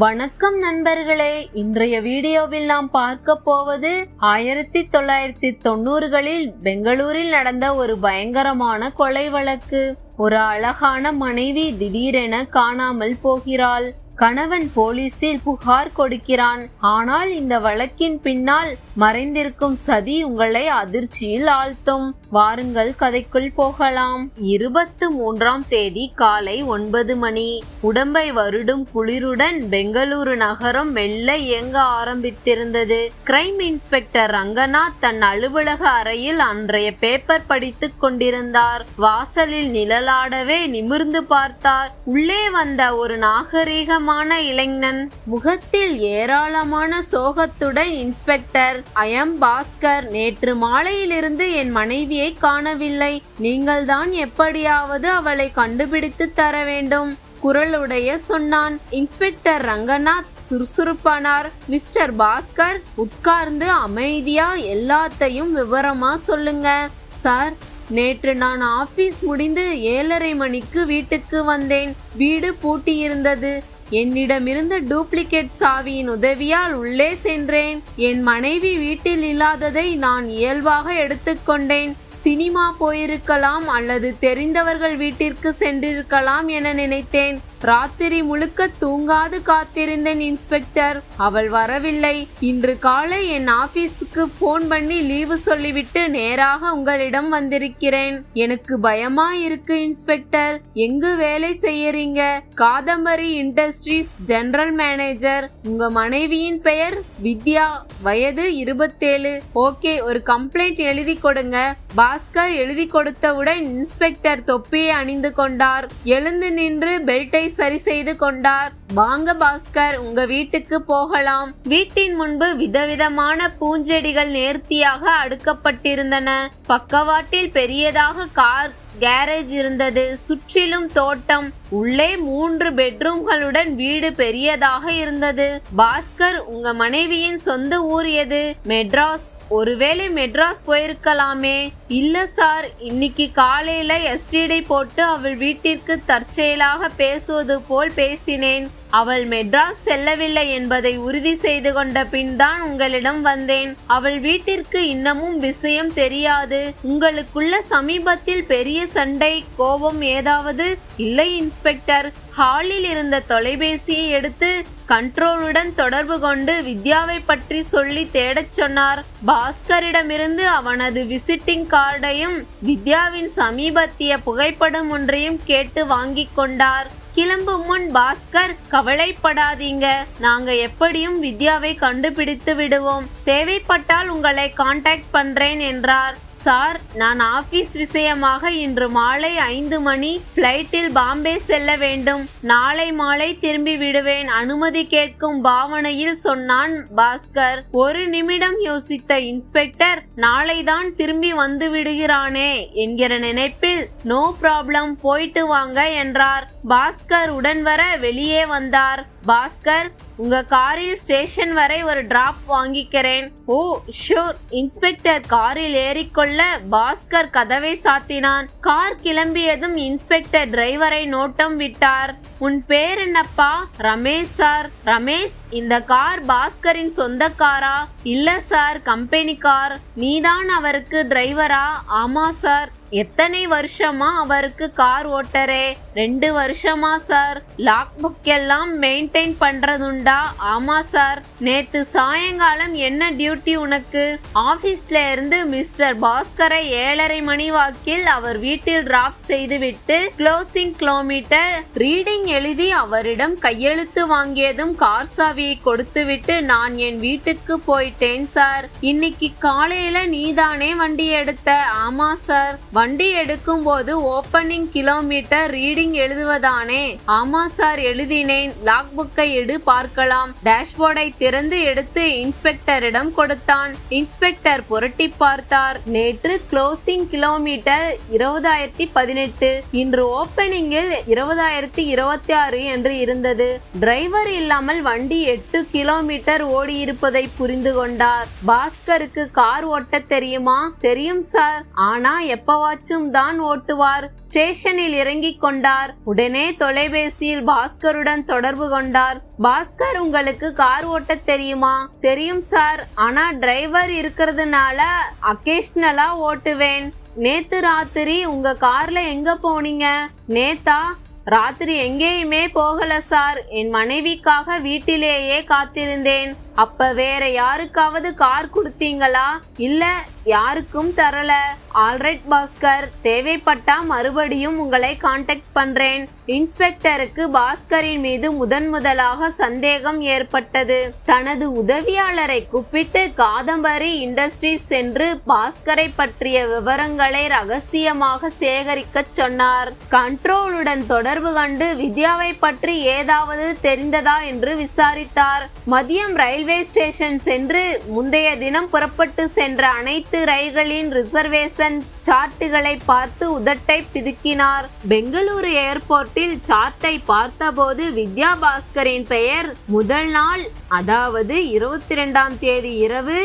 வணக்கம் நண்பர்களே. இன்றைய வீடியோவில் நாம் பார்க்க போவது ஆயிரத்தி தொள்ளாயிரத்தி தொண்ணூறுகளில் பெங்களூரில் நடந்த ஒரு பயங்கரமான கொலை வழக்கு. ஒரு அழகான மனைவி திடீரென காணாமல் போகிறாள். கணவன் போலீசில் புகார் கொடுக்கிறான். ஆனால் இந்த வழக்கின் பின்னால் மறைந்திருக்கும் சதி உங்களை அதிர்ச்சியில் ஆழ்த்தும். வாருங்கள் கதைக்குள் போகலாம். இருபத்து மூன்றாம் தேதி காலை ஒன்பது மணி. உடம்பை வருடும் குளிருடன் பெங்களூரு நகரம் மெல்ல இயங்க ஆரம்பித்திருந்தது. கிரைம் இன்ஸ்பெக்டர் ரங்கநாத் தன் அலுவலக அறையில் அன்றைய பேப்பர் படித்துக் கொண்டிருந்தார். வாசலில் நிழலாடவே நிமிர்ந்து பார்த்தார். உள்ளே வந்த ஒரு நாகரீகமான இளைஞன் முகத்தில் ஏராளமான சோகத்துடன் இன்ஸ்பெக்டர். அயம் பாஸ்கர் நேற்று மாலையிலிருந்து என் மனைவியை காணவில்லை. நீங்கள்தான் எப்படியாவது அவளை கண்டுபிடித்து தர வேண்டும் குரலுடைய சொன்னான். இன்ஸ்பெக்டர் ரங்கநாத் சுறுசுறுப்பானார். மிஸ்டர் பாஸ்கர் உட்கார்ந்து அமைதியா எல்லாத்தையும் விவரமா சொல்லுங்க. சார் நேற்று நான் ஆபீஸ் முடிந்து ஏழரை மணிக்கு வீட்டுக்கு வந்தேன். வீடு பூட்டியிருந்தது. என்னிடமிருந்த டூப்ளிகேட் சாவியின் உதவியால் உள்ளே சென்றேன். என் மனைவி வீட்டில் இல்லாததை நான் இயல்பாக எடுத்துக்கொண்டேன். சினிமா போயிருக்கலாம் அல்லது தெரிந்தவர்கள் வீட்டிற்கு சென்றிருக்கலாம் என நினைத்தேன். ராத்திரி முழுக்க தூங்காது காத்திருந்தேன் இன்ஸ்பெக்டர். அவள் வரவில்லை. இன்று காலை என் ஆபீஸுக்கு போன் பண்ணி லீவு சொல்லிவிட்டு நேராக உங்களிடம் வந்திருக்கிறேன். எனக்கு பயமா இருக்கு இன்ஸ்பெக்டர். எங்கு வேலை செய்யறீங்க? Kadambari industries general manager. உங்க மனைவியின் பெயர் வித்யா. வயது இருபத்தேழு. ஓகே ஒரு கம்ப்ளைண்ட் எழுதி கொடுங்க. பாஸ்கர் எழுதி கொடுத்தவுடன் இன்ஸ்பெக்டர் தொப்பியை அணிந்து கொண்டார். எழுந்து நின்று பெல்ட்டை சரி செய்து கொண்டார். வாங்க பாஸ்கர் உங்க வீட்டுக்கு போகலாம். வீட்டின் முன்பு விதவிதமான பூஞ்செடிகள் நேர்த்தியாக அடுக்கப்பட்டிருந்தன. பக்கவாட்டில் பெரியதாக கார் கேரேஜ் இருந்தது. சுற்றிலும் தோட்டம் உள்ளே மூன்று பெட்ரூம்களுடன் வீடு பெரியதாக இருந்தது. பாஸ்கர் உங்க மனைவியின் சொந்த ஊர் எது? மெட்ராஸ். ஒருவேளை மெட்ராஸ் போயிருக்கலாமே? இல்ல சார் இன்னைக்கு காலையில எஸ்டிடி போட்டு அவள் வீட்டிற்கு தற்செயலாக பேசுவது போல் பேசினேன். அவள் மெட்ராஸ் செல்லவில்லை என்பதை உறுதி செய்து கொண்ட பின் தான் உங்களிடம் வந்தேன். அவள் வீட்டிற்கு இன்னமும் விஷயம் தெரியாது. உங்களுக்குள்ள சமீபத்தில் பெரிய சண்டை கோபம் ஏதாவது? இல்லை இன்ஸ்பெக்டர். ஹாலில் இருந்த தொலைபேசியை எடுத்து கண்ட்ரோலுடன் தொடர்பு கொண்டு வித்யாவை பற்றி சொல்லி தேடச் சொன்னார். பாஸ்கரிடமிருந்து அவனது விசிட்டிங் கார்டையும் வித்யாவின் சமீபத்திய புகைப்படம் ஒன்றையும் கேட்டு வாங்கிக் கொண்டார். கிளம்பும் முன் பாஸ்கர் கவலைப்படாதீங்க நாங்க எப்படியும் வித்யாவை கண்டுபிடித்து விடுவோம். தேவைப்பட்டால் உங்களை காண்டாக்ட் பண்றேன் என்றார். சார் நான் ஆபீஸ் விஷயமாக இன்று மாலை ஐந்து மணி பிளைட்டில் பாம்பே செல்ல வேண்டும். நாளை மாலை திரும்பி விடுவேன் அனுமதி கேட்கும் பாவனையில் சொன்னான் பாஸ்கர். ஒரு நிமிடம் யோசித்த இன்ஸ்பெக்டர் நாளைதான் திரும்பி வந்து விடுகிறானே என்கிற நினைப்பில் நோ ப்ராப்ளம் போயிட்டு வாங்க என்றார். பாஸ்கர் உடன் வர வெளியே வந்தார். பாஸ்கர் உங்க காரில் ஸ்டேஷன் வரை ஒரு டிராப் வாங்கிக்கிறேன். ஓ ஷூர் இன்ஸ்பெக்டர் காரில் ஏறிக்கொள்ள பாஸ்கர் கதவை சாத்தினான். கார் கிளம்பியதும் இன்ஸ்பெக்டர் டிரைவரை நோட்டம் விட்டார். உன் பேர் என்னப்பா? ரமேஷ் சார். ரமேஷ் இந்த கார் பாஸ்கரின் சொந்த காரா? இல்ல சார் கம்பெனி கார். நீதான் அவருக்கு டிரைவரா ஆமா சார். எத்தனை வருஷமா அவருக்கு கார் ஓட்டரே ரெண்டு வருஷமா சார். லாக் புக் எல்லாம் மெயின்டைன் பண்றதுண்டா? ஆமா சார். நேத்து சாயங்காலம் என்ன டியூட்டி உனக்கு? ஆபீஸ்ல இருந்து மிஸ்டர் பாஸ்கரை ஏழரை மணி வாக்கில் அவர் வீட்டில் டிராப் செய்துவிட்டு க்ளோசிங் கிலோமீட்டர் ரீடிங் எழுதி அவரிடம் கையெழுத்து வாங்கியதும் கார் சாவியை கொடுத்துவிட்டு நான் என் வீட்டுக்கு போயிட்டேன் சார். இன்னைக்கு காலையில நீதானே வண்டி எடுத்த? ஆமா சார். வண்டி எடுக்கும் போது ஓப்பனிங் கிலோமீட்டர் ரீடிங் எழுதுவதானே? ஆமா சார் எழுதினேன். லாக் புக்கை எடு பார்க்கலாம். டேஷ்போர்டை திறந்து எடுத்து இன்ஸ்பெக்டரிடம் கொடுத்தான். இன்ஸ்பெக்டர் புரட்டி பார்த்தார். நேற்று க்ளோசிங் கிலோமீட்டர் இருபதாயிரத்தி பதினெட்டு. இன்று ஓப்பனிங்கில் இருபதாயிரத்தி இருபத்தி ஆறு என்று இருந்தது. டிரைவர் இல்லாமல் வண்டி எட்டு கிலோமீட்டர் ஓடியிருப்பதை புரிந்து கொண்டார். பாஸ்கருக்கு கார் ஓட்ட தெரியுமா? தெரியும் சார். ஆனா எப்பவா வாட்சும் தான் ஓட்டுவார். ஸ்டேஷனில் இறங்கிக் கொண்டார். உடனே தொலைபேசியில் பாஸ்கருடன் தொடர்பு கொண்டார். பாஸ்கர் உங்களுக்கு கார் ஓட்ட தெரியுமா? தெரியும் சார். ஆனா டிரைவர் இருக்கிறதுனால அக்கேஷ்னலா ஓட்டுவேன். நேத்து ராத்திரி உங்க கார்ல எங்க போனீங்க? நேத்தா ராத்திரி எங்கேயுமே போகல சார். என் மனைவிக்காக வீட்டிலேயே காத்திருந்தேன். அப்ப வேற யாருக்காவது கார் கொடுத்தீங்களா? இல்ல யாருக்கும் தரல. All right Bhaskar. தேவைப்பட்டா மறுபடியும் உங்களை காண்டாக்ட் பண்றேன். இன்ஸ்பெக்டருக்கு பாஸ்கரின் மீது முதன் முதலாக சந்தேகம் ஏற்பட்டது. தனது உதவியாளரை கூப்பிட்டு காதம்பரி இண்டஸ்ட்ரீஸ் சென்று பாஸ்கரை பற்றிய விவரங்களை ரகசியமாக சேகரிக்க சொன்னார். கண்ட்ரோலுடன் தொடர்பு கண்டு வித்யாவை பற்றி ஏதாவது தெரிந்ததா என்று விசாரித்தார். மதியம் ரயில்வே ஸ்டேஷன் சென்று முந்தைய தினம் புறப்பட்டு சென்ற அனைத்து ரயில்களின் ரிசர்வேஷன் சார்ட்டுகளை பார்த்து உதட்டை பிதுக்கினார். பெங்களூரு ஏர்போர்ட்டில் சார்ட்டை பார்த்தபோது வித்யா பாஸ்கரின் பெயர் முதல் நாள் அதாவது இருபத்தி ரெண்டாம் தேதி இரவு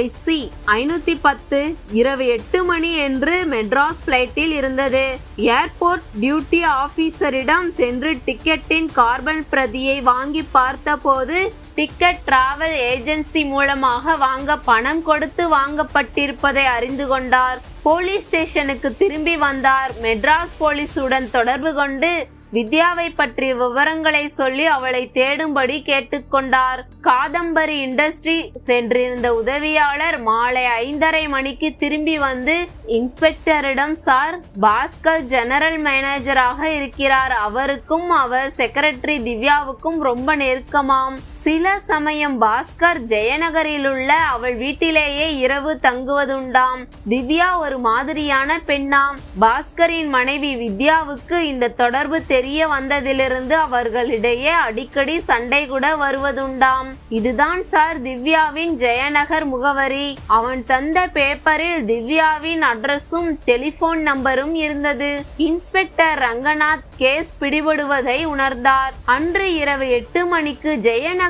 ஐசி ஐநூத்தி பத்து இரவு எட்டு மணி என்று மெட்ராஸ் பிளைட்டில் இருந்தது. ஏர்போர்ட் டியூட்டி ஆபீசரிடம் சென்று டிக்கெட்டின் கார்பன் பிரதியை வாங்கி பார்த்தபோது டிக்கெட் டிராவல் ஏஜென்சி மூலமாக வாங்க பணம் கொடுத்து வாங்கப்பட்டிருப்பதை அறிந்து கொண்டார். போலீஸ் ஸ்டேஷனுக்கு திரும்பி வந்தார். மெட்ராஸ் போலீஸுடன் தொடர்பு கொண்டு வித்யாவை பற்றிய விவரங்களை சொல்லி அவளை தேடும்படி கேட்டுக்கொண்டார் காதம்பரி இண்டஸ்ட்ரி சென்றிருந்த உதவியாளர் மாலை ஐந்தரை மணிக்கு திரும்பி வந்து இன்ஸ்பெக்டரிடம் சார் பாஸ்கர் ஜெனரல் மேனேஜராக இருக்கிறார். அவருக்கும் அவர் செக்ரட்டரி திவ்யாவுக்கும் ரொம்ப நெருக்கமாம். சில சமயம் பாஸ்கர் ஜெயநகரில் உள்ள அவள் வீட்டிலேயே இரவு தங்குவதுண்டாம். திவ்யா ஒரு மாதிரியான பெண்ணாம். பாஸ்கரின் மனைவி வித்யாவுக்கு இந்த தொடர்பு தெரிய வந்ததிலிருந்து அவர்களிடையே அடிக்கடி சண்டை கூட வருவதுண்டாம். இதுதான் சார் திவ்யாவின் ஜெயநகர் முகவரி. அவன் தந்த பேப்பரில் திவ்யாவின் அட்ரஸும் டெலிபோன் நம்பரும் இருந்தது. இன்ஸ்பெக்டர் ரங்கநாத் கேஸ் பிடிபடுவதை உணர்ந்தார். அன்று இரவு எட்டு மணிக்கு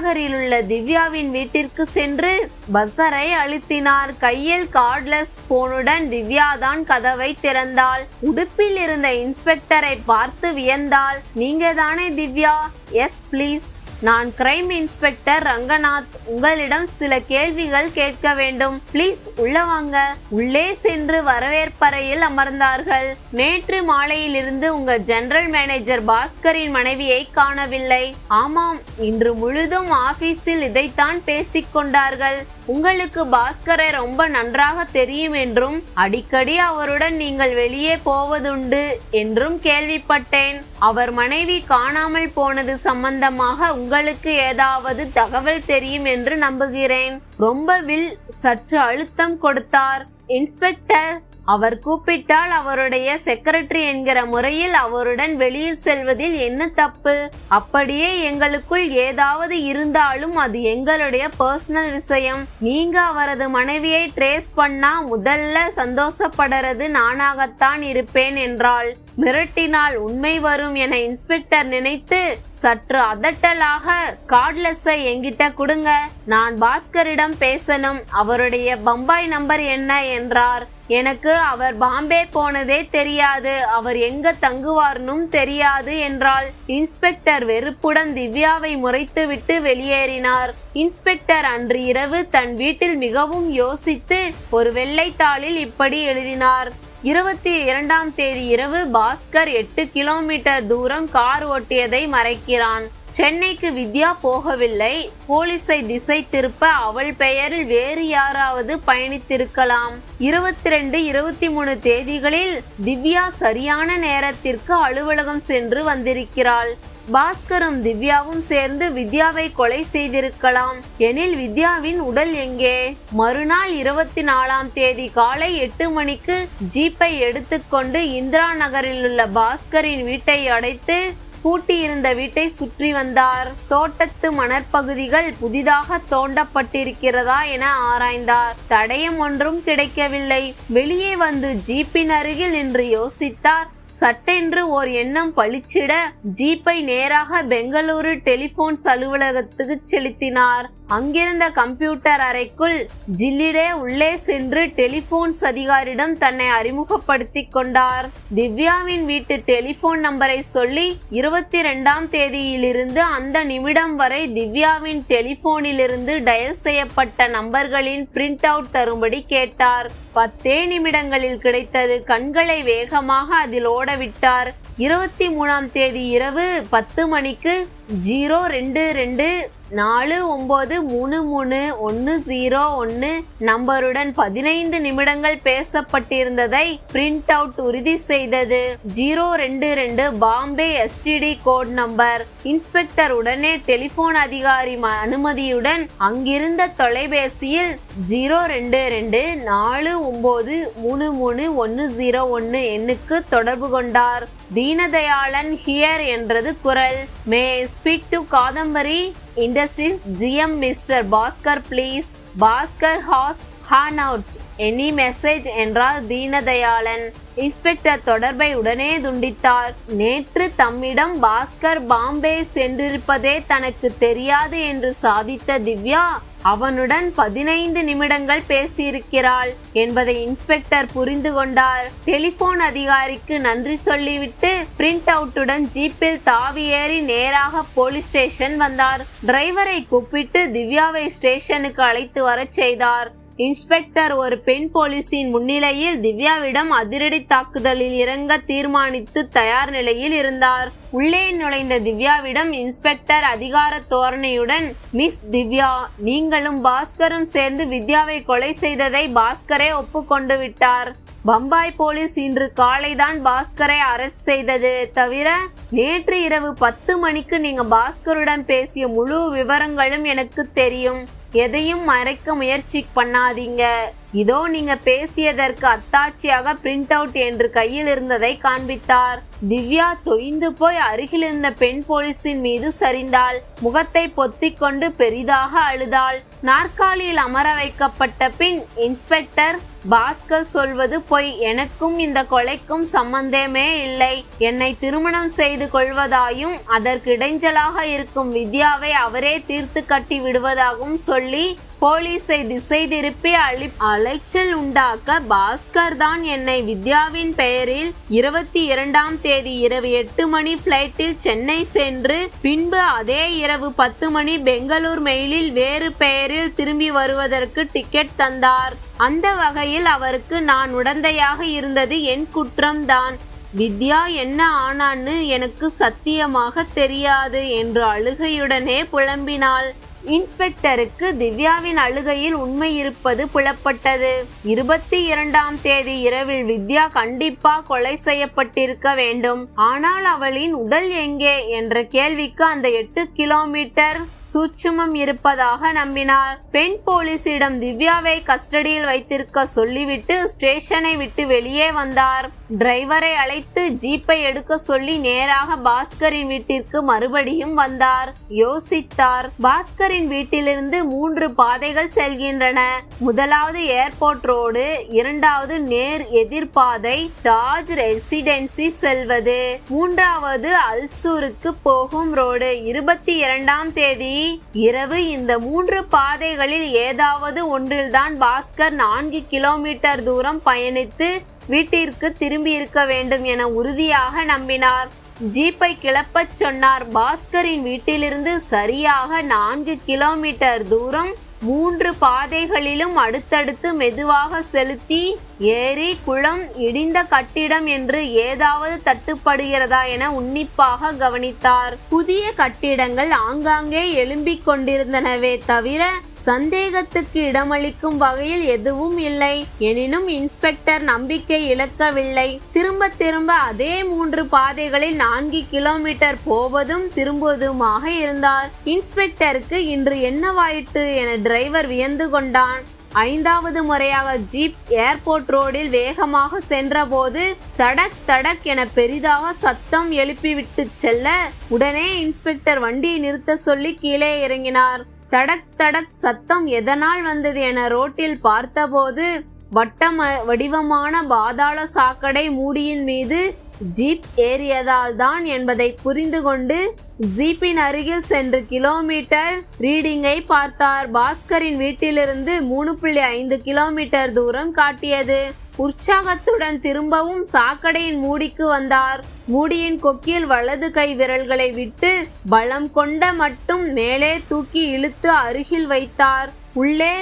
ஜெயநகரில் உள்ள திவ்யாவின் வீட்டிற்கு சென்று பஸ்ஸரை அழுத்தினார். கையில் கார்ட்லெஸ் போனுடன் திவ்யா தான் கதவை திறந்தாள். உடுப்பில் இருந்த இன்ஸ்பெக்டரை பார்த்து வியந்தாள். நீங்க தானே திவ்யா? எஸ் பிளீஸ் நான் கிரைம் இன்ஸ்பெக்டர் ரங்கநாத். உங்களிடம் சில கேள்விகள் கேட்க வேண்டும். ப்ளீஸ் உள்ள வாங்க. உள்ளே சென்று வரவேற்பறையில் அமர்ந்தார்கள். நேற்று மாலையிலிருந்து உங்க ஜெனரல் மேனேஜர் பாஸ்கரின் மனைவியை காணவில்லை. ஆமாம் இன்று முழுதும் ஆபீஸில் இதைத்தான் பேசிக்கொண்டார்கள் உங்களுக்கு பாஸ்கரை ரொம்ப நன்றாக தெரியும் என்றும் அடிக்கடி அவருடன் நீங்கள் வெளியே போவதுண்டு என்றும் கேள்விப்பட்டேன். அவர் மனைவி காணாமல் போனது சம்பந்தமாக உங்களுக்கு ஏதாவது தகவல் தெரியும் என்று நம்புகிறேன். ரொம்ப வில் சற்று அழுத்தம் கொடுத்தார். இன்ஸ்பெக்டர் அவர் கூப்பிட்டால் அவருடைய செக்ரட்டரி என்கிற முறையில் அவருடன் வெளியே செல்வதில் என்ன தப்பு? அப்படியே எங்களுக்குள் ஏதாவது இருந்தாலும் அது எங்களுடைய பர்சனல் விஷயம். நீங்க அவரது மனைவியை ட்ரேஸ் பண்ணா முதல்ல சந்தோஷப்படுறது நானாகத்தான் இருப்பேன் என்றாள். மிரட்டினால் உண்மை வரும் என இன்ஸ்பெக்டர் நினைத்து சற்று அதட்டலாக கார்ட்லெஸ்ஸை என்கிட்ட கொடுங்க. நான் பாஸ்கரிடம் பேசணும். அவருடைய பம்பாய் நம்பர் என்ன? என்றார். எனக்கு அவர் பாம்பே போனதே தெரியாது. அவர் எங்க தங்குவார்னும் தெரியாது என்றால் இன்ஸ்பெக்டர் வெறுப்புடன் திவ்யாவை முறைத்துவிட்டு வெளியேறினார். இன்ஸ்பெக்டர் அன்று இரவு தன் வீட்டில் மிகவும் யோசித்து ஒரு வெள்ளைத்தாளில் இப்படி எழுதினார். இருபத்தி இரண்டாம் தேதி இரவு பாஸ்கர் எட்டு கிலோமீட்டர் தூரம் கார் ஓட்டியதை மறைக்கிறான். சென்னைக்கு வித்யா போகவில்லை. போலீஸை திசை திருப்ப அவள் பெயரில் வேறு யாராவது பயணித்திருக்கலாம். இருபத்தி ரெண்டு இருபத்தி மூணு தேதிகளில் திவ்யா சரியான நேரத்திற்கு அலுவலகம் சென்று வந்திருக்கிறாள். பாஸ்கரும் திவ்யாவும் சேர்ந்து வித்யாவை கொலை செய்திருக்கலாம். எனில் வித்யாவின் உடல் எங்கே? மறுநாள் இருபத்தி நாலாம் தேதி காலை எட்டு மணிக்கு ஜீப்பை எடுத்துக்கொண்டு இந்திரா நகரில் உள்ள பாஸ்கரின் வீட்டை அடைத்து பூட்டியிருந்த வீட்டை சுற்றி வந்தார். தோட்டத்து மணற்பகுதிகள் புதிதாக தோண்டப்பட்டிருக்கிறதா என ஆராய்ந்தார். தடயம் ஒன்றும் கிடைக்கவில்லை. வெளியே வந்து ஜீப்பின் அருகில் நின்று யோசித்தார். சட்டென்று ஓர் எண்ணம் பளிச்சிட ஜீப்பை நேராக பெங்களூரு டெலிபோன்ஸ் அலுவலகத்துக்கு செலுத்தினார். அங்கிருந்த கம்ப்யூட்டர் அறைக்குள் ஜில்லிடே உள்ளே சென்று டெலிபோன்ஸ் அதிகாரியிடம் தன்னை அறிமுகப்படுத்திக் கொண்டார். திவ்யாவின் வீட்டு டெலிபோன் நம்பரை சொல்லி இருபத்தி ரெண்டாம் தேதியிலிருந்து அந்த நிமிடம் வரை திவ்யாவின் டெலிபோனிலிருந்து டயல் செய்யப்பட்ட நம்பர்களின் பிரிண்ட் அவுட் தரும்படி கேட்டார். பத்தே நிமிடங்களில் கிடைத்தது கண்களை வேகமாக அதில் ஓடவிட்டார். இருபத்தி மூணாம் தேதி இரவு பத்து மணிக்கு ஜீரோ ரெண்டு ரெண்டு நாலு ஒம்பது மூணு மூணு ஒன்று ஜீரோ ஒன்று நம்பருடன் பதினைந்து நிமிடங்கள் பேசப்பட்டிருந்ததை பிரிண்ட் அவுட் உறுதி செய்தது. ஜீரோ ரெண்டு ரெண்டு Bombay STD code number inspector உடனே டெலிபோன் அதிகாரி ம- அனுமதியுடன் அங்கிருந்த தொலைபேசியில் ஜீரோ ரெண்டு ரெண்டு நாலு ஒம்பது மூணு மூணு ஒன்று ஜீரோ ஒன்று எண்ணுக்கு தொடர்பு கொண்டார். தீனதயாளன் ஹியர் என்றது குரல். May speak to Kadambari industries GM mister Bhaskar please Bhaskar has gone out any message என்றார் தீனதயாளன் இன்ஸ்பெக்டர் தொடர்பை உடனே துண்டித்தார். நேற்று தம்மிடம் பாஸ்கர் பாம்பே சென்றிருப்பதே தனக்கு தெரியாது என்று சாதித்த திவ்யா அவனுடன் பதினைந்து நிமிடங்கள் பேசியிருக்கிறாள் என்பதை இன்ஸ்பெக்டர் புரிந்து கொண்டார். டெலிபோன் அதிகாரிக்கு நன்றி சொல்லிவிட்டு பிரிண்ட் அவுட்டுடன் ஜீப்பில் தாவி ஏறி நேராக போலீஸ் ஸ்டேஷன் வந்தார். டிரைவரை கூப்பிட்டு திவ்யாவை ஸ்டேஷனுக்கு அழைத்து வரச் செய்தார். இன்ஸ்பெக்டர் ஒரு பெண் போலீஸின் முன்னிலையில் திவ்யாவிடம் அதிரடி தாக்குதலில் இறங்க தீர்மானித்து தயார் நிலையில் இருந்தார். உள்ளே நுழைந்த திவ்யாவிடம் இன்ஸ்பெக்டர் அதிகார தோரணையுடன் மிஸ் திவ்யா நீங்களும் பாஸ்கரும் சேர்ந்து வித்யாவை கொலை செய்ததை பாஸ்கரே ஒப்புக்கொண்டு விட்டார். பம்பாய் போலீஸ் இன்று காலைதான் பாஸ்கரை அரெஸ்ட் செய்தது. தவிர நேற்று இரவு பத்து மணிக்கு நீங்க பாஸ்கருடன் பேசிய முழு விவரங்களும் எனக்கு தெரியும். எதையும் மறைக்க முயற்சி பண்ணாதீங்க. இதோ நீங்க பேசியதற்கு அத்தாட்சியாக பிரிண்ட் அவுட் என்று கையில் இருந்ததை காண்பித்தார். திவ்யா தொய்ந்து போய் அருகில் இருந்த பெண் போலீஸின் மீது சரிந்தாள். முகத்தை பொத்திக் கொண்டு பெரிதாக அழுதாள். நாற்காலியில் அமர வைக்கப்பட்ட பின் இன்ஸ்பெக்டர் பாஸ்கர் சொல்வது பொய். எனக்கும் இந்த கொலைக்கும் சம்பந்தமே இல்லை. என்னை திருமணம் செய்து கொள்வதாயும் அதற்கு இடைஞ்சலாக இருக்கும் வித்யாவை அவரே தீர்த்து கட்டி விடுவதாகவும் சொல்லி போலீஸை திசை திருப்பி அழி அலைச்சல் உண்டாக்க பாஸ்கர் தான் என்னை வித்யாவின் பெயரில் இருபத்தி இரண்டாம் தேதி இரவு எட்டு மணி பிளைட்டில் சென்னை சென்று பின்பு அதே இரவு பத்து மணி பெங்களூர் மெயிலில் வேறு பெயரில் திரும்பி வருவதற்கு டிக்கெட் தந்தார். அந்த வகையில் அவருக்கு நான் உடந்தையாக இருந்தது என் குற்றம்தான் வித்யா என்ன ஆனான்னு எனக்கு சத்தியமாக தெரியாது என்று அழுகையுடனே புலம்பினாள். இன்ஸ்பெக்டருக்கு திவ்யாவின் அழுகையில் உண்மை இருப்பது புலப்பட்டது. இருபத்தி இரண்டாம் தேதி இரவில் வித்யா கண்டிப்பா கொலை செய்யப்பட்டிருக்க வேண்டும். ஆனால் அவளின் உடல் எங்கே? என்ற கேள்விக்கு அந்த எட்டு கிலோமீட்டர் சூட்சுமம் இருப்பதாக நம்பினார். பெண் போலீசிடம் திவ்யாவை கஸ்டடியில் வைத்திருக்க சொல்லிவிட்டு ஸ்டேஷனை விட்டு வெளியே வந்தார். டிரைவரை அழைத்து ஜீப்பை எடுக்க சொல்லி நேராக பாஸ்கரின் வீட்டிற்கு மறுபடியும் வந்தார். யோசித்தார். பாஸ்கரின் வீட்டிலிருந்து மூன்று பாதைகள் செல்கின்றன. முதலாவது ஏர்போர்ட் ரோடு இரண்டாவது நேர் எதிர்பாதை தாஜ் ரெசிடென்சி செல்வது. மூன்றாவது அல்சூருக்கு போகும் ரோடு இருபத்தி இரண்டாம் தேதி. இரவு இந்த மூன்று பாதைகளில் ஏதாவது ஒன்றில்தான் பாஸ்கர் நான்கு கிலோமீட்டர் தூரம் பயணித்து வீட்டிற்கு திரும்பி இருக்க வேண்டும் என உறுதியாக நம்பினார். ஜீப்பை கிளப்பச் சொன்னார். பாஸ்கரின் வீட்டிலிருந்து சரியாக நான்கு கிலோமீட்டர் தூரம் மூன்று பாதைகளிலும் அடுத்தடுத்து மெதுவாக செலுத்தி ஏரி குளம் இடிந்த கட்டிடம் என்று ஏதாவது தட்டுப்படுகிறதா என உன்னிப்பாக கவனித்தார். புதிய கட்டிடங்கள் ஆங்காங்கே எழும்பிக் கொண்டிருந்தனவே தவிர சந்தேகத்துக்கு இடமளிக்கும் வகையில் எதுவும் இல்லை. எனினும் இன்ஸ்பெக்டர் நம்பிக்கை இழக்கவில்லை. திரும்ப திரும்ப அதே மூன்று பாதைகளில் நான்கு கிலோமீட்டர் போவதும் திரும்புவதுமாக இருந்தார். இன்ஸ்பெக்டருக்கு இன்று என்னவாயிற்று என டிரைவர் வியந்து கொண்டான். ஐந்தாவது முறையாக ஜீப் ஏர்போர்ட் ரோடில் வேகமாக சென்றபோது தடக் தடக் என பெரிதாக சத்தம் எழுப்பிவிட்டு செல்ல உடனே இன்ஸ்பெக்டர் வண்டியை நிறுத்த சொல்லி கீழே இறங்கினார். தடக் தடக் சத்தம் எதனால் வந்தது என ரோட்டில் பார்த்தபோது வட்டம் வடிவமான பாதாள சாக்கடை மூடியின் மீது ஜீப் ஏறியதால் தான் என்பதை புரிந்து கொண்டு ஜீப்பின் அருகில் சென்று கிலோமீட்டர் ரீடிங்கை பார்த்தார். பாஸ்கரின் வீட்டிலிருந்து மூணு புள்ளி ஐந்து கிலோமீட்டர் தூரம் காட்டியது. உற்சாகத்துடன் திரும்பவும் சாக்கடையின் மூடிக்கு வந்தார். மூடியின் கொக்கில் வலது கை விரல்களை விட்டு பலம் கொண்ட மட்டும் மேலே தூக்கி இழுத்து அருகில் வைத்தார். உள்ளே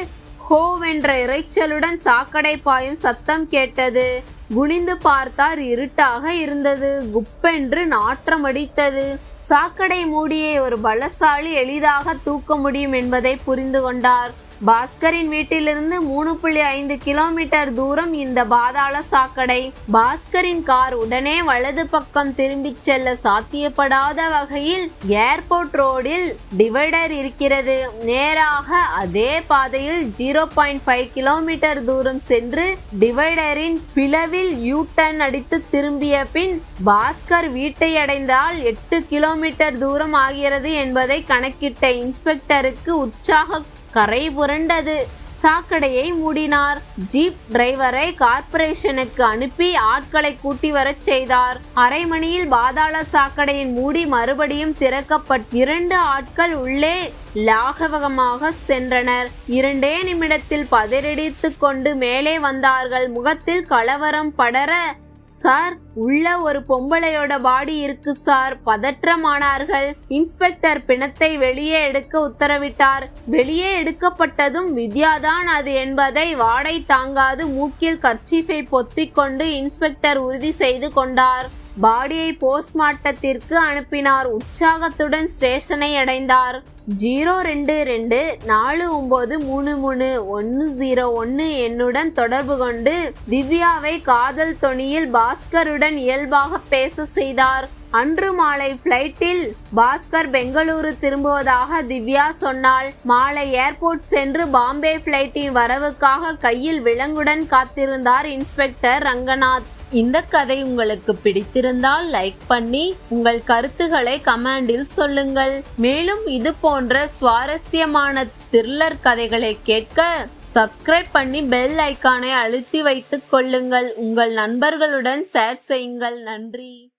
ஹோவென்ற இரைச்சலுடன் சாக்கடை பாயும் சத்தம் கேட்டது. குனிந்து பார்த்தார் இருட்டாக இருந்தது. குப்பென்று நாற்றம் அடித்தது. சாக்கடை மூடியை ஒரு பலசாலி எளிதாக தூக்க முடியும் என்பதை புரிந்து கொண்டார். பாஸ்கரின் வீட்டிலிருந்து மூணு புள்ளி ஐந்து கிலோமீட்டர் தூரம் இந்த பாதாள சாக்கடை. பாஸ்கரின் கார் உடனே வலது பக்கம் திரும்பிச் செல்ல சாத்தியப்படாத வகையில் ஏர்போர்ட் ரோடில் டிவைடர் இருக்கிறது. நேராக அதே பாதையில் ஜீரோ பாயிண்ட் ஃபைவ் கிலோமீட்டர் தூரம் சென்று டிவைடரின் பிளவில் யூ டர்ன் அடித்து திரும்பிய பின் பாஸ்கர் வீட்டை அடைந்தால் எட்டு கிலோமீட்டர் தூரம் ஆகிறது என்பதை கணக்கிட்ட இன்ஸ்பெக்டருக்கு உற்சாக கரை புரண்டது. சாக்கடையை மூடினார். ஜீப் டிரைவரை கார்ப்பரேஷனுக்கு அனுப்பி ஆட்களை கூட்டி வரச் செய்தார். அரை மணியில் பாதாள சாக்கடையின் மூடி மறுபடியும் திறக்கப்பட் இரண்டு ஆட்கள் உள்ளே லாகவகமாக சென்றனர். இரண்டே நிமிடத்தில் பதறடித்துக் கொண்டு மேலே வந்தார்கள். முகத்தில் கலவரம் படர சார் உள்ள ஒரு பொம்பளையோட பாடி இருக்கு சார். பதற்றமானார்கள். இன்ஸ்பெக்டர் பிணத்தை வெளியே எடுக்க உத்தரவிட்டார். வெளியே எடுக்கப்பட்டதும் வித்யாதான் அது என்பதை வாடை தாங்காது. மூக்கில் கர்ச்சீஃபை பொத்திக்கொண்டு இன்ஸ்பெக்டர் உறுதி செய்து கொண்டார். பாடியை போஸ்ட்மார்ட்டத்திற்கு அனுப்பினார். உற்சாகத்துடன் ஸ்டேஷனை அடைந்தார். ஜீரோ ரெண்டு ரெண்டு நாலு ஒம்பது மூணு மூணு ஒன்று ஜீரோ ஒன்று என்னுடன் தொடர்பு கொண்டு திவ்யாவை காதல் தொனியில் பாஸ்கருடன் இயல்பாக பேச செய்தார். அன்று மாலை பிளைட்டில் பாஸ்கர் பெங்களூரு திரும்புவதாக திவ்யா சொன்னாள். மாலை ஏர்போர்ட் சென்று பாம்பே பிளைட்டின் வரவுக்காக கையில் விலங்குடன் காத்திருந்தார் இன்ஸ்பெக்டர் ரங்கநாத். இந்த கதை உங்களுக்கு பிடித்திருந்தால் லைக் பண்ணி உங்கள் கருத்துக்களை கமெண்டில் சொல்லுங்கள். மேலும் இது போன்ற சுவாரஸ்யமான த்ரில்லர் கதைகளை கேட்க சப்ஸ்கிரைப் பண்ணி பெல் ஐக்கானை அழுத்தி வைத்துக் கொள்ளுங்கள். உங்கள் நண்பர்களுடன் ஷேர் செய்யுங்கள். நன்றி.